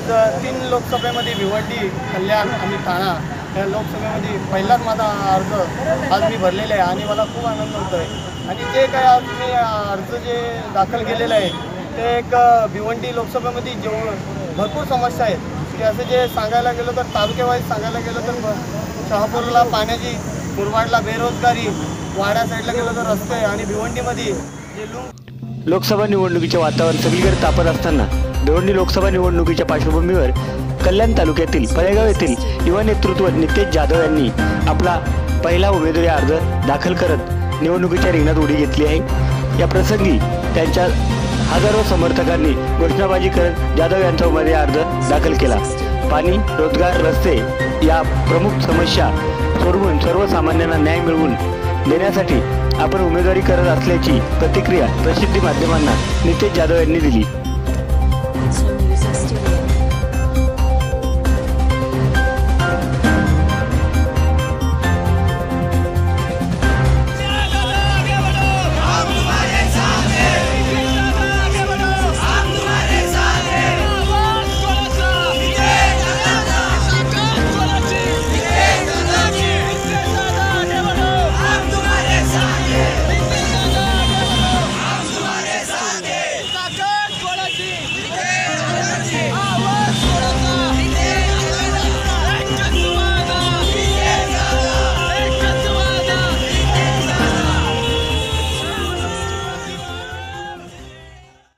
त्यात तीन लोकसभेमध्ये भिवंडी कल्याण आणि ठाणा या लोकसभेमध्ये पहिलाच माझा अर्ज आज मी भरलेला आहे आणि मला खूप आनंद होतो आहे आणि जे काय आज मी अर्ज जे दाखल केलेलं आहे ते एक भिवंडी लोकसभेमध्ये जेव भरपूर समस्या आहेत. की असं जे सांगायला गेलं तर तालुक्यावाईज सांगायला गेलं तर शहापूरला पाण्याची मुरबाडला बेरोजगारी वाड्या साईडला गेलं तर रस्ते आणि भिवंडीमध्ये जे लोकसभा निवडणुकीचे वातावरण सगळीकडे तापत असताना भिवंडी लोकसभा निवडणुकीच्या पार्श्वभूमीवर कल्याण तालुक्यातील फळेगाव येथील युवा नेतृत्व नितेश जाधव यांनी आपला पहिला उमेदवारी अर्ज दाखल करत निवडणुकीच्या रिंगणात उडी घेतली आहे. या प्रसंगी त्यांच्या हजारो समर्थकांनी घोषणाबाजी करत जाधव यांचा उमेदवारी अर्ज दाखल केला. पाणी रोजगार रस्ते या प्रमुख समस्या सोडवून सर्वसामान्यांना न्याय मिळवून देण्यासाठी आपण उमेदवारी करत असल्याची प्रतिक्रिया प्रसिद्धी माध्यमांना नितेश जाधव यांनी दिली. to me.